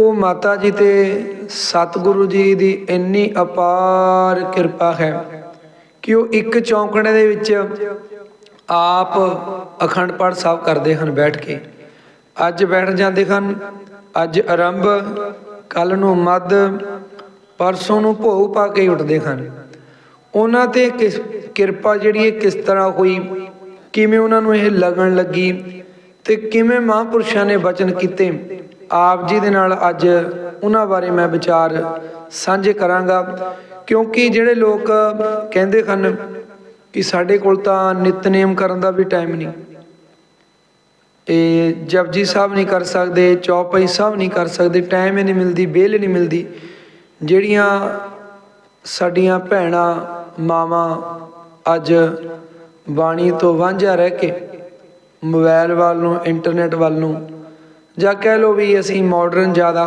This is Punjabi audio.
ਉਹ ਮਾਤਾ ਜੀ ਤੇ ਸਤਿਗੁਰੂ ਜੀ ਦੀ ਇੰਨੀ ਅਪਾਰ ਕਿਰਪਾ ਹੈ ਕਿ ਉਹ ਇੱਕ ਚੌਂਕਣੇ ਦੇ ਵਿੱਚ ਆਪ ਅਖੰਡ ਪਾਠ ਸਾਹਿਬ ਕਰਦੇ ਹਨ ਬੈਠ ਕੇ। ਅੱਜ ਬੈਠ ਜਾਂਦੇ ਹਨ, ਅੱਜ ਆਰੰਭ ਕੱਲ ਨੂੰ ਮੱਧ, ਪਰਸੋਂ ਨੂੰ ਭੋਗ ਪਾ ਕੇ ਉੱਠਦੇ ਹਨ। ਉਹਨਾਂ ਤੇ ਕਿਸ ਕਿਰਪਾ ਜਿਹੜੀ ਹੈ ਕਿਸ ਤਰ੍ਹਾਂ ਹੋਈ, ਕਿਵੇਂ ਉਹਨਾਂ ਨੂੰ ਇਹ ਲੱਗਣ ਲੱਗੀ ਤੇ ਕਿਵੇਂ ਮਹਾਂਪੁਰਸ਼ਾਂ ਨੇ ਬਚਨ ਕੀਤੇ ਆਪ ਜੀ ਦੇ ਨਾਲ ਅੱਜ ਉਹਨਾਂ ਬਾਰੇ ਮੈਂ ਵਿਚਾਰ ਸਾਂਝੇ ਕਰਾਂਗਾ। ਕਿਉਂਕਿ ਜਿਹੜੇ ਲੋਕ ਕਹਿੰਦੇ ਹਨ ਕਿ ਸਾਡੇ ਕੋਲ ਤਾਂ ਨਿਤਨੇਮ ਕਰਨ ਦਾ ਵੀ ਟਾਈਮ ਨਹੀਂ। ਇਹ ਜਪਜੀ ਸਾਹਿਬ ਨਹੀਂ ਕਰ ਸਕਦੇ, ਚੌਪਈ ਸਾਹਿਬ ਨਹੀਂ ਕਰ ਸਕਦੇ ਟਾਈਮ ਹੀ ਨਹੀਂ ਮਿਲਦੀ ਬੇਲ ਨਹੀਂ ਮਿਲਦੀ। ਜਿਹੜੀਆਂ ਸਾਡੀਆਂ ਭੈਣਾਂ, ਮਾਵਾਂ ਅੱਜ ਬਾਣੀ ਤੋਂ ਵਾਂਝਾ ਰਹਿ ਕੇ ਮੋਬਾਈਲ ਵੱਲ ਨੂੰ ਇੰਟਰਨੈਟ ਵੱਲ ਨੂੰ ਜਾਂ ਕਹਿ ਲਓ ਵੀ ਅਸੀਂ ਮਾਡਰਨ ਜ਼ਿਆਦਾ